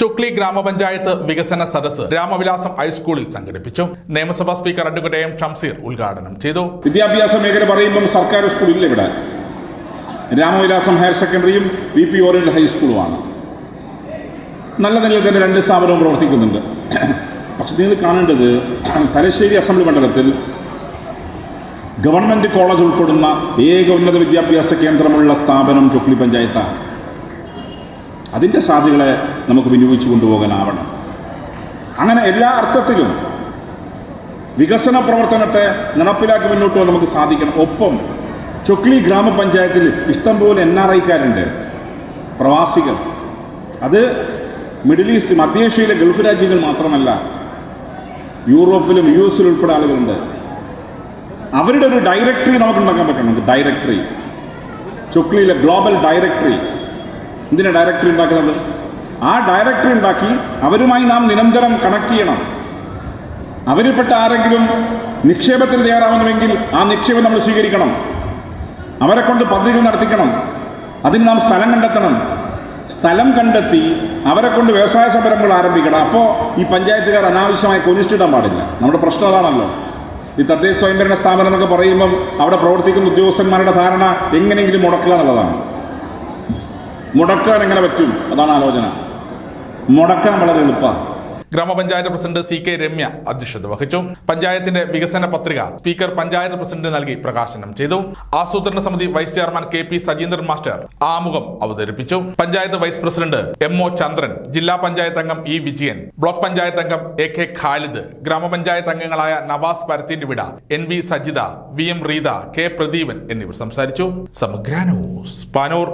ചുക്ലി ഗ്രാമപഞ്ചായത്ത് വികസന സദസ് രാമവിലാസം ഹൈസ്കൂളിൽ സംഘടിപ്പിച്ചു. നിയമസഭാ സ്പീക്കർ അഡ്വക്കേറ്റ് എം ഷംസീർ ഉദ്ഘാടനം ചെയ്തു. വിദ്യാഭ്യാസ മേഖല പറയുമ്പം സർക്കാർ സ്കൂളില്ല ഇവിടെ. രാമവിലാസം ഹയർ സെക്കൻഡറിയും വി പി ഓറിയന്റ് ഹൈസ്കൂളുമാണ്. നല്ല നിലയിൽ തന്നെ രണ്ട് സ്ഥാപനവും പ്രവർത്തിക്കുന്നുണ്ട്. പക്ഷെ നിങ്ങൾ കാണേണ്ടത് തലശ്ശേരി അസംബ്ലി മണ്ഡലത്തിൽ ഗവൺമെന്റ് കോളേജ് ഉൾപ്പെടുന്ന ഏക ഉന്നത വിദ്യാഭ്യാസ കേന്ദ്രമുള്ള സ്ഥാപനം ചുക്ലി പഞ്ചായത്താണ്. അതിന്റെ സാധ്യതകളെ നമുക്ക് വിനിയോഗിച്ചു കൊണ്ടുപോകാനാവണം. അങ്ങനെ എല്ലാ അർത്ഥത്തിലും വികസന പ്രവർത്തനത്തെ നടപ്പിലാക്കി മുന്നോട്ട് പോകാൻ നമുക്ക് സാധിക്കണം. ഒപ്പം ചൊക്ലി ഗ്രാമപഞ്ചായത്തിൽ ഇഷ്ടംപോലെ എൻ ആർ ഐക്കാരുണ്ട്. പ്രവാസികൾ. അത് മിഡിൽ ഈസ്റ്റ് മധ്യേഷ്യയിലെ ഗൾഫ് രാജ്യങ്ങൾ മാത്രമല്ല യൂറോപ്പിലും യു എസിലും ഉൾപ്പെടെ ആളുകളുണ്ട്. അവരുടെ ഒരു ഡയറക്ടറി നമുക്ക് ഉണ്ടാക്കാൻ പറ്റണം. ഡയറക്ടറി. ചൊക്ലിയിലെ ഗ്ലോബൽ ഡയറക്ടറി. എന്തിനാ ഡയറക്ടറി ഉണ്ടാക്കുന്നത്? ആ ഡയറക്ടറി ഉണ്ടാക്കി അവരുമായി നാം നിരന്തരം കണക്ട് ചെയ്യണം. അവരിൽപ്പെട്ട ആരെങ്കിലും നിക്ഷേപത്തിന് തയ്യാറാവണമെങ്കിൽ ആ നിക്ഷേപം നമ്മൾ സ്വീകരിക്കണം. അവരെ കൊണ്ട് പദ്ധതികൾ നടത്തിക്കണം. അതിന് നാം സ്ഥലം കണ്ടെത്തണം. സ്ഥലം കണ്ടെത്തി അവരെ കൊണ്ട് വ്യവസായ സംരംഭങ്ങൾ ആരംഭിക്കണം. അപ്പോൾ ഈ പഞ്ചായത്തുകാർ അനാവശ്യമായി കൊനിഷ്ടിടാൻ പാടില്ല. നമ്മുടെ പ്രശ്നം അതാണല്ലോ. ഈ തദ്ദേശ സ്വയംഭരണ സ്ഥാപനം എന്നൊക്കെ പറയുമ്പം അവിടെ പ്രവർത്തിക്കുന്ന ഉദ്യോഗസ്ഥന്മാരുടെ ധാരണ എങ്ങനെയെങ്കിലും മുടക്കുക എന്നുള്ളതാണ്. മുടക്കാൻ എങ്ങനെ പറ്റും? അതാണ് ആലോചന. മുടക്കാൻ വളരെ എളുപ്പമാണ് ഗ്രാമപഞ്ചായത്ത് പ്രസിഡന്റ് സി കെ രമ്യ അധ്യക്ഷത വഹിച്ചു. പഞ്ചായത്തിന്റെ വികസന പത്രിക സ്പീക്കർ പഞ്ചായത്ത് പ്രസിഡന്റ് നൽകി പ്രകാശനം ചെയ്തു. ആസൂത്രണ സമിതി vice chairman K P Sajeendran master ആമുഖം അവതരിപ്പിച്ചു. Panchayat vice president M O Chandran ജില്ലാ പഞ്ചായത്ത് അംഗം ഇ വിജയൻ ബ്ലോക്ക് പഞ്ചായത്ത് അംഗം എ കെ ഖാലിദ് ഗ്രാമപഞ്ചായത്ത് അംഗങ്ങളായ നവാസ് പരത്തിന്റെ വിട N V Sajitha V M Reetha K Pradeepan എന്നിവർ സംസാരിച്ചു. സമഗ്ര ന്യൂസ് പാനൂർ.